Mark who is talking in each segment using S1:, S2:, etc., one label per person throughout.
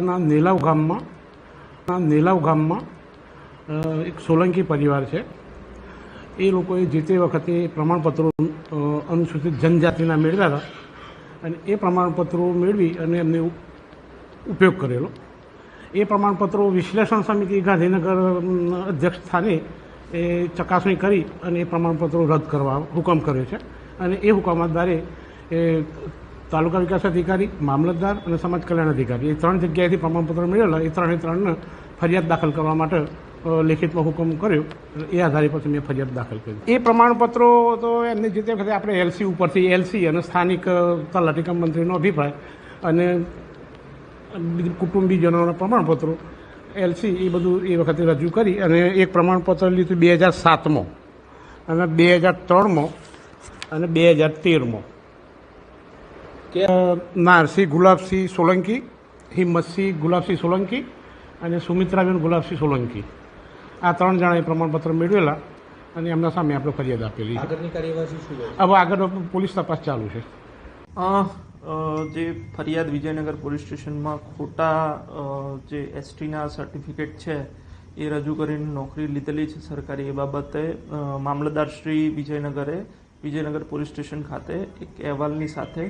S1: ના નેલાવ ગામમાં નેલાવ ગામમાં એક સોલંકી પરિવાર છે. એ લોકોએ જે તે વખતે પ્રમાણપત્રો અનુસૂચિત જનજાતિના મેળવ્યા હતા અને એ પ્રમાણપત્રો મેળવી અને એમને ઉપયોગ કરેલો. એ પ્રમાણપત્રો વિશ્લેષણ સમિતિ ગાંધીનગર અધ્યક્ષ સ્થાને એ ચકાસણી કરી અને એ પ્રમાણપત્રો રદ કરવા હુકમ કર્યો છે. અને એ હુકમ આધારે એ તાલુકા વિકાસ અધિકારી મામલતદાર અને સમાજ કલ્યાણ અધિકારી. એ ત્રણ જગ્યાએથી પ્રમાણપત્ર મેળવેલા. એ ત્રણે ત્રણને ફરિયાદ દાખલ કરવા માટે લેખિતમાં હુકમ કર્યો. એ આધારે પછી મેં ફરિયાદ દાખલ કરી. એ પ્રમાણપત્રો તો એમને જે તે વખતે આપણે એલસી ઉપરથી એલસી અને સ્થાનિક અ, તલાટી કમ મંત્રીનો અભિપ્રાય અને બીજું કુટુંબીજનોના પ્રમાણપત્રો એલસી એ બધું એ વખતે રજૂ કરી અને એક પ્રમાણપત્ર લીધું બે હજાર સાતમાં અને બે હજાર ત્રણમાં અને બે હજાર તેરમાં. નારસિંહ ગુલાબસિંહ સોલંકી હિંમતસિંહ ગુલાબસિંહ સોલંકી અને સુમિત્રાબેન ગુલાબસિંહ સોલંકી. આ ત્રણ જણાએ પ્રમાણપત્ર મેળવેલા અને એમના સામે આપણે ફરિયાદ આપેલી. છે
S2: આગળની કાર્યવાહી શું રહેશે
S1: હવે આગળ પોલીસ તપાસ ચાલુ છે.
S3: જે ફરિયાદ વિજયનગર પોલીસ સ્ટેશનમાં ખોટા જે એસટીના સર્ટિફિકેટ છે એ રજૂ કરીને નોકરી લીધેલી છે સરકારી. એ બાબતે મામલતદાર શ્રી વિજયનગરે વિજયનગર પોલીસ સ્ટેશન ખાતે એક અહેવાલની સાથે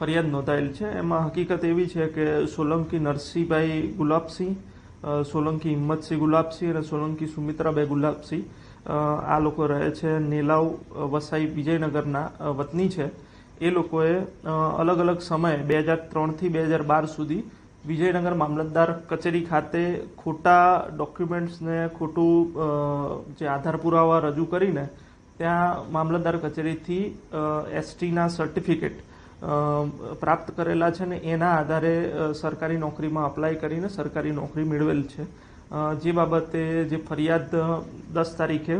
S3: ફરિયાદ નોંધાયેલ છે. એમાં હકીકત એવી છે કે સોલંકી નરસિંહભાઈ ગુલાબસિંહ સોલંકી હિંમતસિંહ ગુલાબસિંહ અને સોલંકી સુમિત્રાબાઈ ગુલાબસિંહ આ લોકો રહે છે. નેલાવ વસાઈ વિજયનગરના વતની છે. એ લોકોએ અલગ અલગ સમયે બે હજાર ત્રણથી બે હજાર બાર સુધી વિજયનગર મામલતદાર કચેરી ખાતે ખોટા ડોક્યુમેન્ટ્સને, ખોટું જે આધાર પુરાવા રજૂ કરીને ત્યાં મામલતદાર કચેરીથી એસટીના સર્ટિફિકેટ પ્રાપ્ત કરેલા છે ને એના આધારે સરકારી નોકરીમાં અપ્લાય કરીને સરકારી નોકરી મેળવેલ છે. જે બાબતે જે ફરિયાદ દસ તારીખે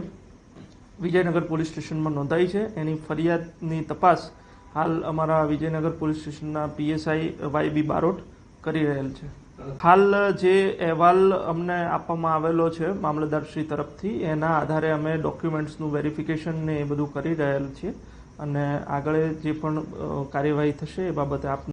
S3: વિજયનગર પોલીસ સ્ટેશનમાં નોંધાઈ છે. એની ફરિયાદની તપાસ હાલ અમારા વિજયનગર પોલીસ સ્ટેશનના પીએસઆઈ વાય બી બારોટ કરી રહેલ છે. હાલ જે અહેવાલ અમને આપવામાં આવેલો છે મામલતદારશ્રી તરફથી, એના આધારે અમે ડોક્યુમેન્ટ્સનું વેરિફિકેશન ને એ બધું કરી રહેલ છીએ. અને આગળ જે પણ કાર્યવાહી થશે એ બાબતે આપ